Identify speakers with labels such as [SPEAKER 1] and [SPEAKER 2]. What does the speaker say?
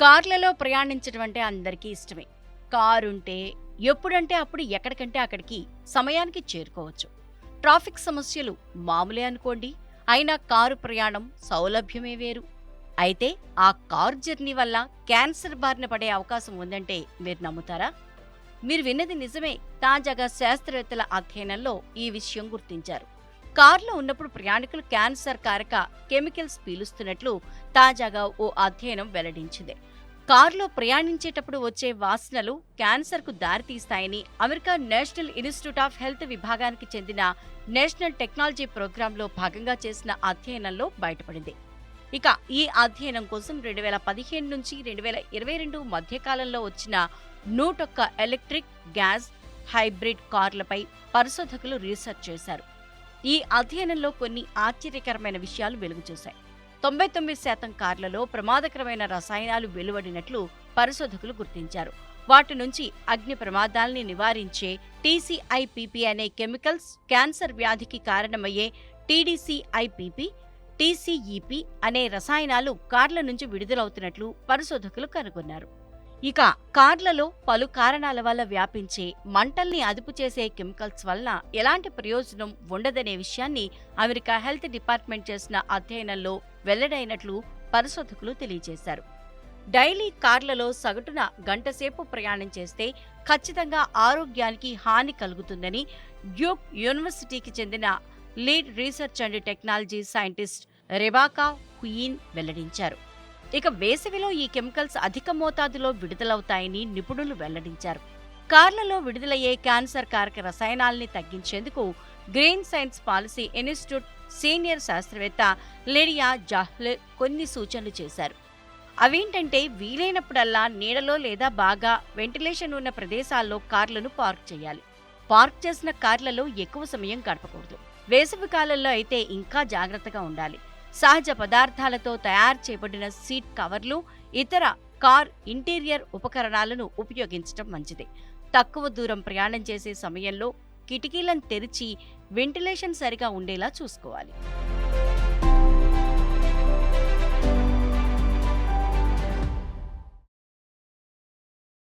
[SPEAKER 1] కార్లలో ప్రయాణించడం అంటే అందరికీ ఇష్టమే. కారు ఉంటే ఎప్పుడంటే అప్పుడు ఎక్కడికంటే అక్కడికి సమయానికి చేరుకోవచ్చు. ట్రాఫిక్ సమస్యలు మామూలే అనుకోండి. అయినా కారు ప్రయాణం సౌలభ్యమే వేరు. అయితే ఆ కారు జర్నీ వల్ల క్యాన్సర్ బారిన పడే అవకాశం ఉందంటే మీరు నమ్ముతారా? మీరు విన్నది నిజమే. తాజాగా శాస్త్రవేత్తల అధ్యయనంలో ఈ విషయం గుర్తించారు. కారులో ఉన్నప్పుడు ప్రయాణికులు క్యాన్సర్ కారక కెమికల్స్ పీలుస్తున్నట్లు తాజాగా ఓ అధ్యయనం వెల్లడించింది. కారులో ప్రయాణించేటప్పుడు వచ్చే వాసనలు క్యాన్సర్కు దారితీస్తాయని America national institute of health విభాగానికి చెందిన నేషనల్ టెక్నాలజీ ప్రోగ్రాంలో భాగంగా చేసిన అధ్యయనంలో బయటపడింది. ఇక ఈ అధ్యయనం కోసం రెండు వేల పదిహేను నుంచి రెండు వేల ఇరవై రెండు మధ్యకాలంలో వచ్చిన నూటొక్క ఎలక్ట్రిక్ గ్యాస్ హైబ్రిడ్ కార్లపై పరిశోధకులు రీసెర్చ్ చేశారు. ఈ అధ్యయనంలో కొన్ని ఆశ్చర్యకరమైన విషయాలు వెలుగు చూశాయి తొంభై తొమ్మిది శాతం కార్లలో ప్రమాదకరమైన రసాయనాలు వెలువడినట్లు పరిశోధకులు గుర్తించారు. వాటి నుంచి అగ్ని ప్రమాదాల్ని నివారించే టీసీఐపిపి అనే కెమికల్స్ క్యాన్సర్ వ్యాధికి కారణమయ్యే టీడీసీఐపిపి టీసీఈపి అనే రసాయనాలు కార్ల నుంచి విడుదలవుతున్నట్లు పరిశోధకులు కనుగొన్నారు. ఇక కార్లలో పలు కారణాల వల్ల వ్యాపించే మంటల్ని అదుపు చేసే కెమికల్స్ వల్ల ఎలాంటి ప్రయోజనం ఉండదనే విషయాన్ని అమెరికా హెల్త్ డిపార్ట్మెంట్ చేసిన అధ్యయనంలో వెల్లడైనట్లు పరిశోధకులు తెలియజేశారు. డైలీ కార్లలో సగటున గంటసేపు ప్రయాణం చేస్తే ఖచ్చితంగా ఆరోగ్యానికి హాని కలుగుతుందని డ్యూక్ యూనివర్సిటీకి చెందిన lead research and technology scientist Rebecca Huynh వెల్లడించారు. ఇక వేసవిలో ఈ కెమికల్స్ అధిక మోతాదులో విడుదలవుతాయని నిపుణులు వెల్లడించారు. కార్లలో విడుదలయ్యే క్యాన్సర్ కారక రసాయనాల్ని తగ్గించేందుకు Green Science Policy Institute senior శాస్త్రవేత్త లిడియా జాహ్లే కొన్ని సూచనలు చేశారు. అవేంటంటే వీలైనప్పుడల్లా నీడలో లేదా బాగా వెంటిలేషన్ ఉన్న ప్రదేశాల్లో కార్లను పార్క్ చేయాలి. పార్క్ చేసిన కార్లలో ఎక్కువ సమయం గడపకూడదు. వేసవి కాలంలో అయితే ఇంకా జాగ్రత్తగా ఉండాలి. సహజ పదార్థాలతో తయారు చేయబడిన సీట్ కవర్లు ఇతర కార్ ఇంటీరియర్ ఉపకరణాలను ఉపయోగించడం మంచిది. తక్కువ దూరం ప్రయాణం చేసే సమయంలో కిటికీలను తెరిచి వెంటిలేషన్ సరిగా ఉండేలా చూసుకోవాలి.